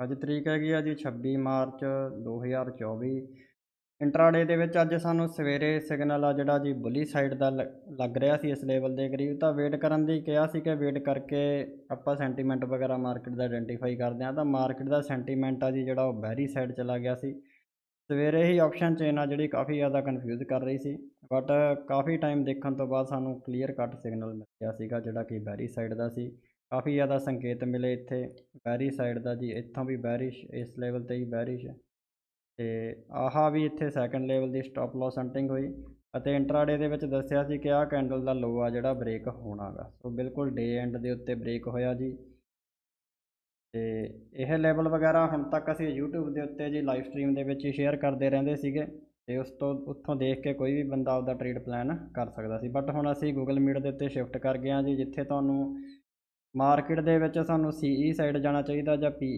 ਅੱਜ ਤਰੀਕ ਹੈਗੀ ਆ ਜੀ 26 ਮਾਰਚ 2024 ਇੰਟਰਾਡੇ ਦੇ ਵਿੱਚ ਅੱਜ ਸਾਨੂੰ ਸਵੇਰੇ ਸਿਗਨਲ ਆ ਜਿਹੜਾ ਜੀ ਬੁਲੀ ਸਾਈਡ ਦਾ ਲੱਗ ਰਿਹਾ ਸੀ ਇਸ ਲੈਵਲ ਦੇ ਕਰੀਬ। ਤਾਂ ਵੇਟ ਕਰਨ ਦੀ ਕਿਹਾ ਸੀ ਕਿ ਵੇਟ ਕਰਕੇ ਆਪਾਂ ਸੈਂਟੀਮੈਂਟ ਵਗੈਰਾ ਮਾਰਕੀਟ ਦਾ ਆਇਡੈਂਟੀਫਾਈ ਕਰਦੇ ਹਾਂ। ਤਾਂ ਮਾਰਕੀਟ ਦਾ ਸੈਂਟੀਮੈਂਟ ਆ ਜੀ ਜਿਹੜਾ ਉਹ ਬੈਰੀ ਸਾਈਡ ਚਲਾ ਗਿਆ ਸੀ। ਸਵੇਰੇ ਹੀ ਆਪਸ਼ਨ ਚੇਨ ਆ ਜਿਹੜੀ ਕਾਫੀ ਜ਼ਿਆਦਾ ਕਨਫਿਊਜ਼ ਕਰ ਰਹੀ ਸੀ। ਬਟ ਕਾਫੀ ਟਾਈਮ ਦੇਖਣ ਤੋਂ ਬਾਅਦ ਸਾਨੂੰ ਕਲੀਅਰ ਕੱਟ ਸਿਗਨਲ ਮਿਲ ਗਿਆ ਸੀਗਾ ਜਿਹੜਾ ਕਿ ਬੈਰੀ ਸਾਈਡ ਦਾ ਸੀ। ਕਾਫੀ ਜ਼ਿਆਦਾ ਸੰਕੇਤ ਮਿਲੇ ਇੱਥੇ। ਬੈਰੀ ਸਾਈਡ ਦਾ ਜੀ, ਇੱਥੋਂ ਵੀ ਬੈਰਿਸ਼, ਇਸ ਲੈਵਲ ਤੇ ਹੀ ਬੈਰਿਸ਼। ਤੇ ਆਹਾ ਵੀ ਇੱਥੇ ਸੈਕੰਡ ਲੈਵਲ ਦੀ ਸਟਾਪ ਲਾਸ ਹੰਟਿੰਗ ਹੋਈ ਅਤੇ ਇੰਟਰਾਡੇ ਦੇ ਵਿੱਚ ਦੱਸਿਆ ਸੀ ਕਿ ਆਹ ਕੈਂਡਲ ਦਾ ਲੋ ਆ ਜਿਹੜਾ ਬ੍ਰੇਕ ਹੋਣਾਗਾ। ਸੋ ਬਿਲਕੁਲ ਡੇ ਐਂਡ ਦੇ ਉੱਤੇ ਬ੍ਰੇਕ ਹੋਇਆ ਜੀ। ਤੇ ਇਹ ਲੈਵਲ ਵਗੈਰਾ ਹੁਣ ਤੱਕ ਅਸੀਂ YouTube ਦੇ ਉੱਤੇ ਜੀ ਲਾਈਵ ਸਟ੍ਰੀਮ ਦੇ ਵਿੱਚ ਹੀ ਸ਼ੇਅਰ ਕਰਦੇ ਰਹਿੰਦੇ ਸੀਗੇ ਤੇ ਉਸ ਤੋਂ ਉੱਥੋਂ ਦੇਖ ਕੇ ਕੋਈ ਵੀ ਬੰਦਾ ਆਪਦਾ ਟ੍ਰੇਡ ਪਲਾਨ ਕਰ ਸਕਦਾ ਸੀ। ਬਟ ਹੁਣ ਅਸੀਂ Google Meet ਦੇ ਉੱਤੇ ਸ਼ਿਫਟ ਕਰ ਗਏ ਹਾਂ ਜੀ, ਜਿੱਥੇ ਤੁਹਾਨੂੰ ਮਾਰਕੀਟ ਦੇ ਵਿੱਚ ਸਾਨੂੰ CE ਸਾਈਡ ਜਾਣਾ ਚਾਹੀਦਾ ਜਾਂ ਪੀ